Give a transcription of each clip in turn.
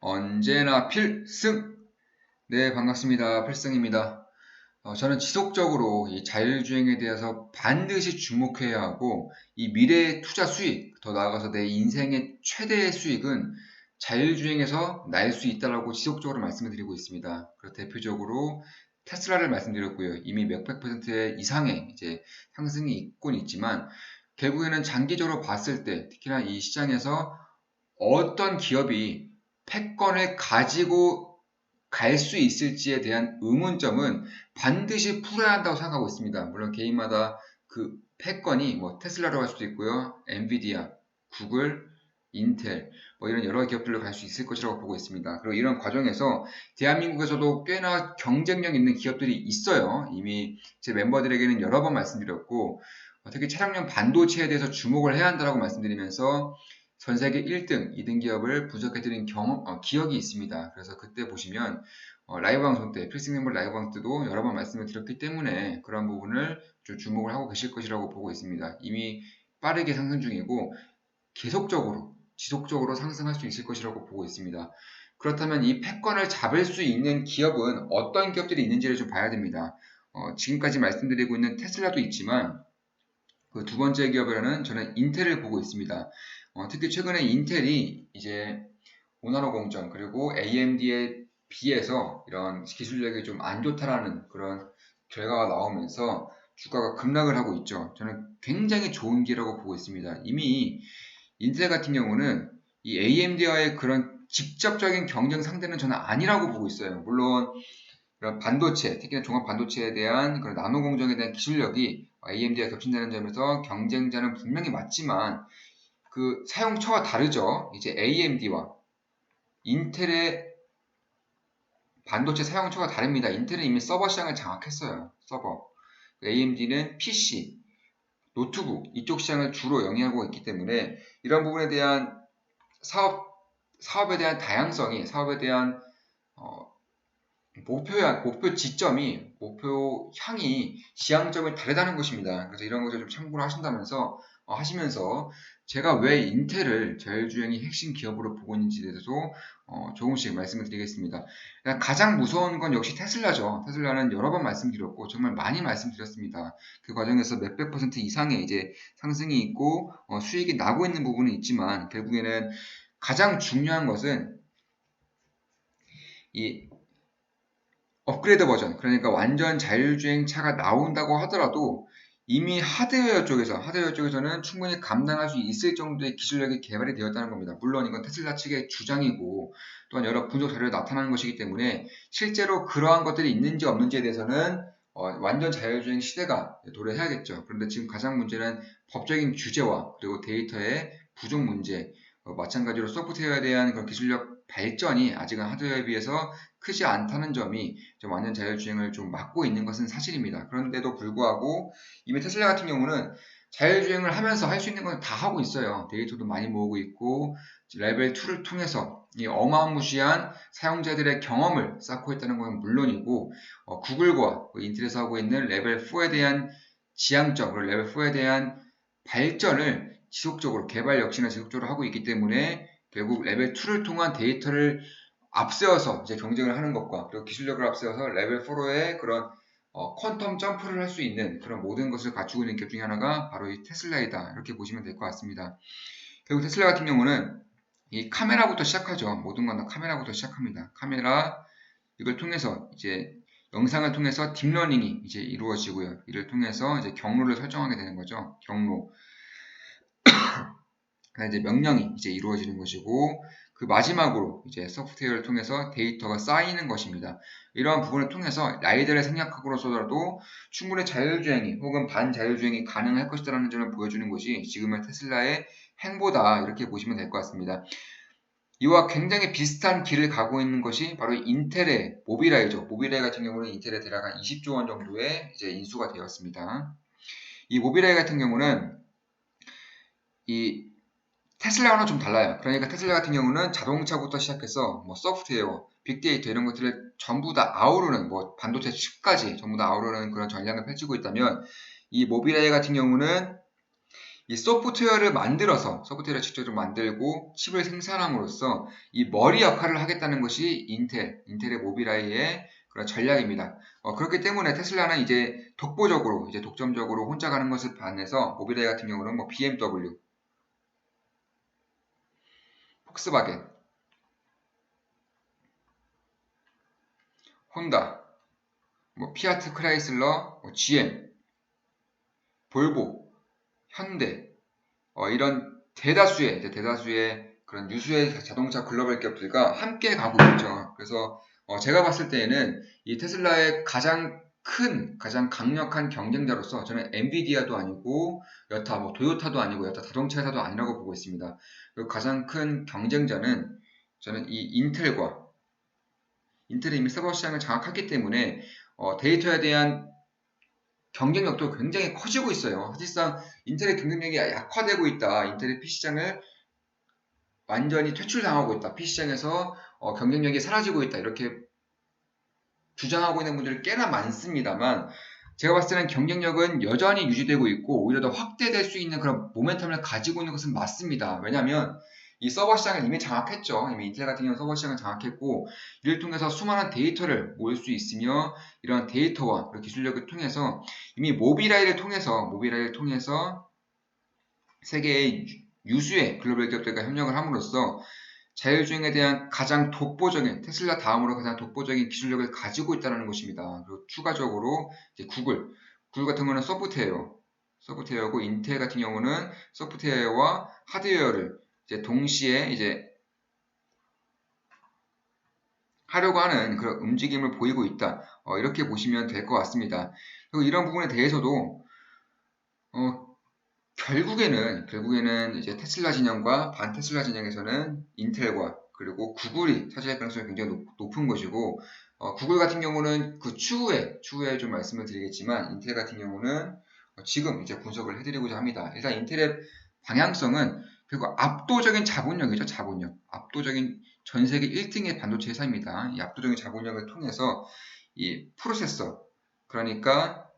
언제나 필승! 네, 반갑습니다. 필승입니다. 어, 저는 지속적으로 이 자율주행에 대해서 반드시 주목해야 하고 이 미래의 투자 수익, 더 나아가서 내 인생의 최대의 수익은 자율주행에서 날 수 있다라고 지속적으로 말씀을 드리고 있습니다. 그래서 대표적으로 테슬라를 말씀드렸고요. 이미 몇백 퍼센트 이상의 이제 상승이 있곤 있지만 결국에는 장기적으로 봤을 때 특히나 이 시장에서 어떤 기업이 패권을 가지고 갈 수 있을지에 대한 의문점은 반드시 풀어야 한다고 생각하고 있습니다. 물론 개인마다 그 패권이 뭐 테슬라로 갈 수도 있고요. 엔비디아, 구글, 인텔 뭐 이런 여러 기업들로 갈 수 있을 것이라고 보고 있습니다. 그리고 이런 과정에서 대한민국에서도 꽤나 경쟁력 있는 기업들이 있어요. 이미 제 멤버들에게는 여러 번 말씀드렸고 특히 차량용 반도체에 대해서 주목을 해야 한다고 말씀드리면서 전 세계 1등, 2등 기업을 분석해드린 경험, 어, 기억이 있습니다. 그래서 그때 보시면 어, 라이브 방송 때, 필승 멤버 라이브 방송 때도 여러 번 말씀을 드렸기 때문에 그런 부분을 좀 주목을 하고 계실 것이라고 보고 있습니다. 이미 빠르게 상승 중이고 계속적으로, 지속적으로 상승할 수 있을 것이라고 보고 있습니다. 그렇다면 이 패권을 잡을 수 있는 기업은 어떤 기업들이 있는지를 좀 봐야 됩니다. 어, 지금까지 말씀드리고 있는 테슬라도 있지만 그 두 번째 기업이라는 저는 인텔을 보고 있습니다. 어, 특히 최근에 인텔이 이제 오나노 공정 그리고 AMD에 비해서 이런 기술력이 좀 안 좋다라는 그런 결과가 나오면서 주가가 급락을 하고 있죠. 저는 굉장히 좋은 기라고 보고 있습니다. 이미 인텔 같은 경우는 이 AMD와의 그런 직접적인 경쟁 상대는 저는 아니라고 보고 있어요. 물론 그런 반도체, 특히나 종합 반도체에 대한 그런 나노 공정에 대한 기술력이 AMD와 겹친다는 점에서 경쟁자는 분명히 맞지만 그 사용처가 다르죠. 이제 AMD와 인텔의 반도체 사용처가 다릅니다. 인텔은 이미 서버 시장을 장악했어요. 서버. AMD는 PC, 노트북 이쪽 시장을 주로 영위하고 있기 때문에 이런 부분에 대한 사업 사업에 대한 다양성이 사업에 대한 어, 목표야 목표 지점이 목표 향이 지향점이 다르다는 것입니다. 그래서 이런 것을 좀 참고를 하신다면서 어, 하시면서 제가 왜 인텔을 자율주행의 핵심 기업으로 보고 있는지에 대해서 어, 조금씩 말씀을 드리겠습니다. 가장 무서운 건 역시 테슬라죠. 테슬라는 여러 번 말씀드렸고 정말 많이 말씀드렸습니다. 그 과정에서 몇백 퍼센트 이상의 이제 상승이 있고 어, 수익이 나고 있는 부분은 있지만 결국에는 가장 중요한 것은 이 업그레이드 버전 그러니까 완전 자율주행 차가 나온다고 하더라도 이미 하드웨어 쪽에서 하드웨어 쪽에서는 충분히 감당할 수 있을 정도의 기술력이 개발이 되었다는 겁니다. 물론 이건 테슬라 측의 주장이고 또한 여러 분석 자료에 나타나는 것이기 때문에 실제로 그러한 것들이 있는지 없는지에 대해서는 어, 완전 자율주행 시대가 도래해야겠죠. 그런데 지금 가장 문제는 법적인 규제와 그리고 데이터의 부족 문제, 어, 마찬가지로 소프트웨어에 대한 그런 기술력 발전이 아직은 하드웨어에 비해서 크지 않다는 점이 좀 완전 자율주행을 좀 막고 있는 것은 사실입니다. 그런데도 불구하고 이미 테슬라 같은 경우는 자율주행을 하면서 할 수 있는 건 다 하고 있어요. 데이터도 많이 모으고 있고 레벨 2를 통해서 이 어마무시한 사용자들의 경험을 쌓고 있다는 건 물론이고 어, 구글과 그 인텔에서 하고 있는 레벨 4에 대한 지향점 그리고 레벨 4에 대한 발전을 지속적으로 개발 역시나 지속적으로 하고 있기 때문에 결국 레벨 2를 통한 데이터를 앞세워서 이제 경쟁을 하는 것과 그리고 기술력을 앞세워서 레벨 4의 그런 어, 퀀텀 점프를 할 수 있는 그런 모든 것을 갖추고 있는 기업 중에 하나가 바로 이 테슬라이다 이렇게 보시면 될 것 같습니다. 결국 테슬라 같은 경우는 이 카메라부터 시작하죠. 모든 건 다 카메라부터 시작합니다. 카메라 이걸 통해서 이제 영상을 통해서 딥러닝이 이제 이루어지고요. 이를 통해서 이제 경로를 설정하게 되는 거죠. 경로. 이제 명령이 이제 이루어지는 것이고 그 마지막으로 이제 소프트웨어를 통해서 데이터가 쌓이는 것입니다. 이러한 부분을 통해서 라이더를 생략하고로서도 충분히 자율주행이 혹은 반자율주행이 가능할 것이라는 점을 보여주는 것이 지금의 테슬라의 행보다 이렇게 보시면 될 것 같습니다. 이와 굉장히 비슷한 길을 가고 있는 것이 바로 인텔의 모비라이죠. 모비라이 같은 경우는 인텔에 대략 20조 원 정도의 이제 인수가 되었습니다. 이 모비라이 같은 경우는 이 테슬라와는 좀 달라요. 그러니까 테슬라 같은 경우는 자동차부터 시작해서 뭐 소프트웨어, 빅데이터 이런 것들을 전부 다 아우르는 뭐 반도체 칩까지 전부 다 아우르는 그런 전략을 펼치고 있다면 이 모비라이 같은 경우는 이 소프트웨어를 만들어서 소프트웨어를 직접 만들고 칩을 생산함으로써 이 머리 역할을 하겠다는 것이 인텔, 인텔의 모빌아이의 그런 전략입니다. 어, 그렇기 때문에 테슬라는 이제 독보적으로, 이제 독점적으로 혼자 가는 것을 반해서 모빌아이 같은 경우는 뭐 BMW, 폭스바겐, 혼다, 뭐 피아트 크라이슬러, 뭐 GM, 볼보, 현대 어, 이런 대다수의 이제 대다수의 그런 유수의 자동차 글로벌 기업들과 함께 가고 있죠. 그래서 어, 제가 봤을 때에는 이 테슬라의 가장 큰 가장 강력한 경쟁자로서 저는 엔비디아도 아니고 여타 뭐 도요타도 아니고 여타 자동차 회사도 아니라고 보고 있습니다. 그리고 가장 큰 경쟁자는 저는 이 인텔과 인텔이 이미 서버 시장을 장악했기 때문에 어, 데이터에 대한 경쟁력도 굉장히 커지고 있어요. 사실상 인텔의 경쟁력이 약화되고 있다. 인텔의 PC장을 완전히 퇴출당하고 있다. PC장에서 어, 경쟁력이 사라지고 있다. 이렇게 주장하고 있는 분들이 꽤나 많습니다만 제가 봤을 때는 경쟁력은 여전히 유지되고 있고 오히려 더 확대될 수 있는 그런 모멘텀을 가지고 있는 것은 맞습니다. 왜냐하면 이 서버 시장을 이미 장악했죠. 이미 인텔 같은 경우는 서버 시장을 장악했고 이를 통해서 수많은 데이터를 모을 수 있으며 이런 데이터와 기술력을 통해서 이미 모빌아이를 통해서 모빌아이를 통해서 세계의 유수의 글로벌 기업들과 협력을 함으로써 자율주행에 대한 가장 독보적인 테슬라 다음으로 가장 독보적인 기술력을 가지고 있다는 것입니다. 그리고 추가적으로 구글, 구글 같은 경우는 소프트웨어, 소프트웨어고 인텔 같은 경우는 소프트웨어와 하드웨어를 이제 동시에 이제 하려고 하는 그런 움직임을 보이고 있다. 어, 이렇게 보시면 될 것 같습니다. 그리고 이런 부분에 대해서도 어, 결국에는 결국에는 이제 테슬라 진영과 반 테슬라 진영에서는 인텔과 그리고 구글이 차지할 가능성이 굉장히 높, 은 것이고 어, 구글 같은 경우는 그 추후에 추후에 좀 말씀을 드리겠지만 인텔 같은 경우는 어, 지금 이제 분석을 해드리고자 합니다. 일단 인텔의 방향성은 그리고 압도적인 자본력이죠, 자본력. 압도적인 전 세계 1등의 반도체 회사입니다. 이 압도적인 자본력을 통해서 이 프로세서, 그러니까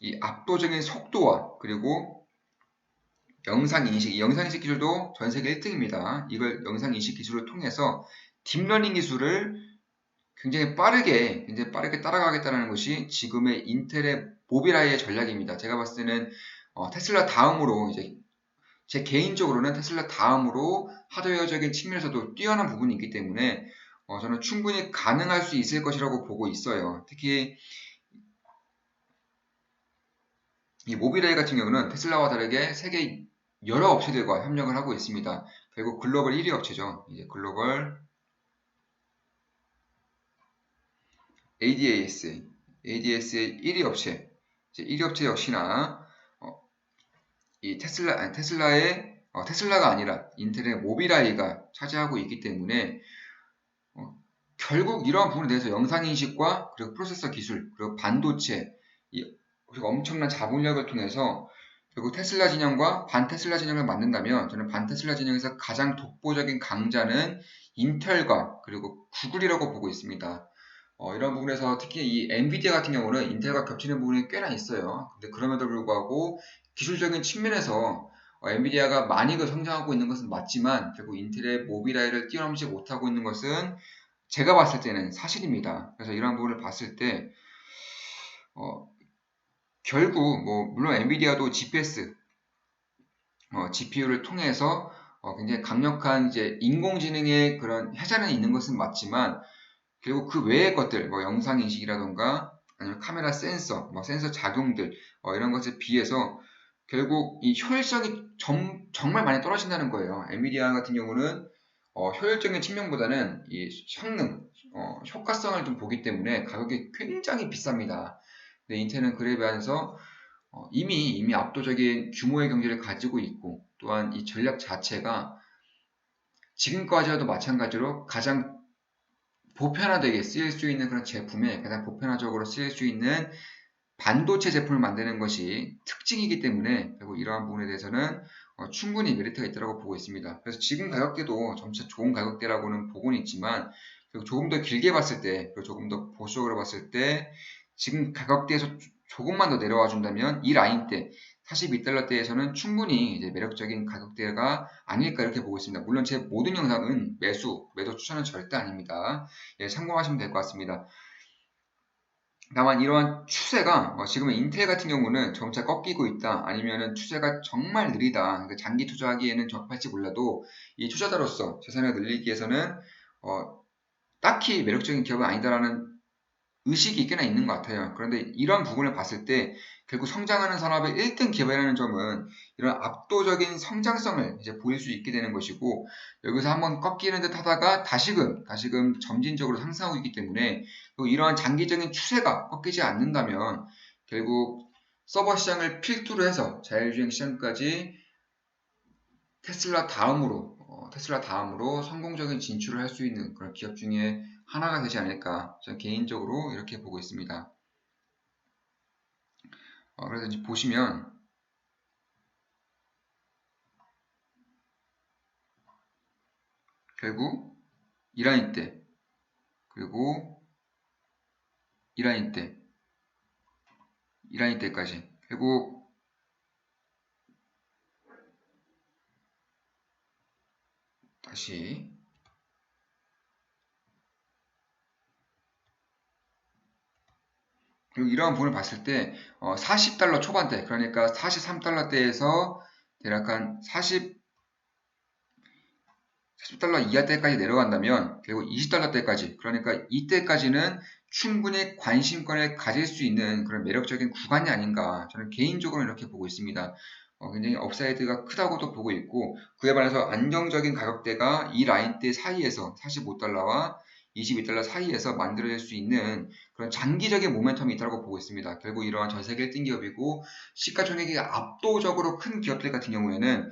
이 압도적인 속도와 그리고 영상인식, 이 영상인식 기술도 전 세계 1등입니다. 이걸 영상인식 기술을 통해서 딥러닝 기술을 굉장히 빠르게, 굉장히 빠르게 따라가겠다는 것이 지금의 인텔의 모빌아이의 전략입니다. 제가 봤을 때는 어, 테슬라 다음으로 이제 제 개인적으로는 테슬라 다음으로 하드웨어적인 측면에서도 뛰어난 부분이 있기 때문에 어, 저는 충분히 가능할 수 있을 것이라고 보고 있어요. 특히 이 모빌아이 같은 경우는 테슬라와 다르게 세계 여러 업체들과 협력을 하고 있습니다. 결국 글로벌 1위 업체죠. 이제 글로벌 ADAS, ADS의 1위 업체, 이제 1위 업체 역시나 이 테슬라, 아니, 테슬라의 어, 테슬라가 아니라 인텔의 모빌아이가 차지하고 있기 때문에 어, 결국 이러한 부분에 대해서 영상 인식과 그리고 프로세서 기술 그리고 반도체 이, 그리고 엄청난 자본력을 통해서 결국 테슬라 진영과 반테슬라 진영을 만든다면 저는 반테슬라 진영에서 가장 독보적인 강자는 인텔과 그리고 구글이라고 보고 있습니다. 어, 이런 부분에서 특히 이 엔비디아 같은 경우는 인텔과 겹치는 부분이 꽤나 있어요. 근데 그럼에도 불구하고 기술적인 측면에서 어, 엔비디아가 많이 그 성장하고 있는 것은 맞지만 결국 인텔의 모빌아이를 뛰어넘지 못하고 있는 것은 제가 봤을 때는 사실입니다. 그래서 이러한 부분을 봤을 때 어, 결국 뭐 물론 엔비디아도 GPS, 어, GPU를 통해서 어, 굉장히 강력한 이제 인공지능의 그런 혜자는 있는 것은 맞지만 결국 그 외의 것들, 뭐 영상 인식이라던가 아니면 카메라 센서, 뭐 센서 작용들 어, 이런 것에 비해서 결국 이 효율성이 정, 정말 많이 떨어진다는 거예요. 엔비디아 같은 경우는 어, 효율적인 측면보다는 이 성능, 어, 효과성을 좀 보기 때문에 가격이 굉장히 비쌉니다. 근데 인텔은 그에 비해서 어, 이미 이미 압도적인 규모의 경제를 가지고 있고 또한 이 전략 자체가 지금까지와도 마찬가지로 가장 보편화되게 쓰일 수 있는 그런 제품에 가장 보편화적으로 쓰일 수 있는 반도체 제품을 만드는 것이 특징이기 때문에 결국 이러한 부분에 대해서는 어, 충분히 메리트가 있다고 보고 있습니다. 그래서 지금 가격대도 점차 좋은 가격대라고는 보고는 있지만 조금 더 길게 봤을 때, 조금 더 보수적으로 봤을 때 지금 가격대에서 조금만 더 내려와 준다면 이 라인 때 42달러대에서는 충분히 이제 매력적인 가격대가 아닐까 이렇게 보고 있습니다. 물론 제 모든 영상은 매수, 매도 추천은 절대 아닙니다. 예, 참고하시면 될 것 같습니다. 다만 이러한 추세가 어, 지금 인텔 같은 경우는 점차 꺾이고 있다 아니면은 추세가 정말 느리다 그러니까 장기 투자하기에는 적합할지 몰라도 이 투자자로서 재산을 늘리기 위해서는 어, 딱히 매력적인 기업은 아니다라는 의식이 꽤나 있는 것 같아요. 그런데 이런 부분을 봤을 때 결국 성장하는 산업의 1등 기업이라는 점은 이런 압도적인 성장성을 이제 보일 수 있게 되는 것이고 여기서 한번 꺾이는 듯 하다가 다시금 다시금 점진적으로 상승하고 있기 때문에 또 이러한 장기적인 추세가 꺾이지 않는다면 결국 서버 시장을 필두로 해서 자율주행 시장까지 테슬라 다음으로 어, 테슬라 다음으로 성공적인 진출을 할 수 있는 그런 기업 중에 하나가 되지 않을까 저는 개인적으로 이렇게 보고 있습니다. 어, 그래서 이제 보시면 결국 이 라인 때 그리고 이 라인 때이 라인 때까지 결국 다시 그리고 이러한 부분을 봤을 때 어, 40달러 초반대 그러니까 43달러대에서 대략 한 40, 40달러 이하대까지 내려간다면 그리고 20달러대까지 그러니까 이때까지는 충분히 관심권을 가질 수 있는 그런 매력적인 구간이 아닌가 저는 개인적으로 이렇게 보고 있습니다. 어, 굉장히 업사이드가 크다고도 보고 있고 그에 반해서 안정적인 가격대가 이 라인대 사이에서 45달러와 22달러 사이에서 만들어질 수 있는 그런 장기적인 모멘텀이 있다고 보고 있습니다. 결국 이러한 전 세계 1등 기업이고 시가총액이 압도적으로 큰 기업들 같은 경우에는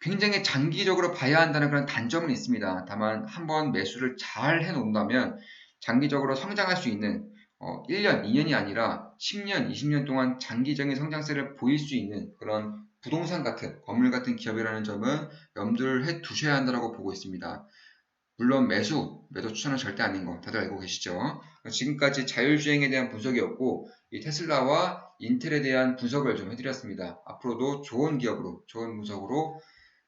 굉장히 장기적으로 봐야 한다는 그런 단점은 있습니다. 다만 한번 매수를 잘 해놓는다면 장기적으로 성장할 수 있는 어, 1년, 2년이 아니라 10년, 20년 동안 장기적인 성장세를 보일 수 있는 그런 부동산 같은 건물 같은 기업이라는 점은 염두를 해 두셔야 한다고 보고 있습니다. 물론 매수, 매도 추천은 절대 아닌 거 다들 알고 계시죠? 지금까지 자율주행에 대한 분석이었고 이 테슬라와 인텔에 대한 분석을 좀 해드렸습니다. 앞으로도 좋은 기업으로, 좋은 분석으로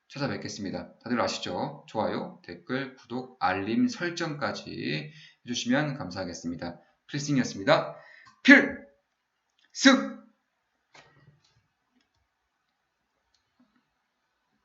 찾아뵙겠습니다. 다들 아시죠? 좋아요, 댓글, 구독, 알림 설정까지 해주시면 감사하겠습니다. 필승이었습니다. 필승!